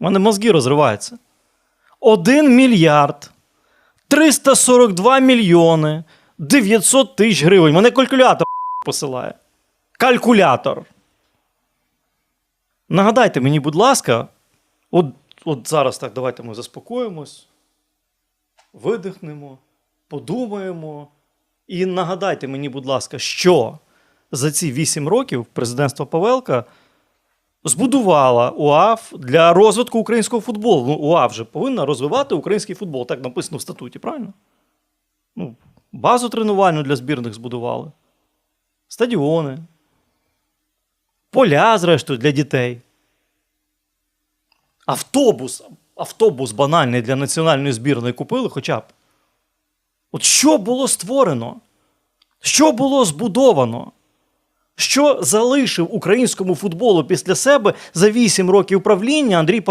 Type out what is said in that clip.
У мене мозги розриваються. 1 мільярд 342 мільйони 900 тисяч гривень. Мене калькулятор посилає. Калькулятор. Нагадайте мені, будь ласка, от, от зараз так, давайте ми заспокоїмось, видихнемо, подумаємо. І нагадайте мені, будь ласка, що за ці 8 років президентство Павелка збудувала УАФ для розвитку українського футболу. Ну, УАФ же повинна розвивати український футбол. Так написано в статуті, правильно? Ну, базу тренувальну для збірних збудували, стадіони, поля, зрештою, для дітей. Автобус, автобус банальний для національної збірної купили хоча б. От що було створено? Що було збудовано? Що залишив українському футболу після себе за 8 років правління Андрій Павлович?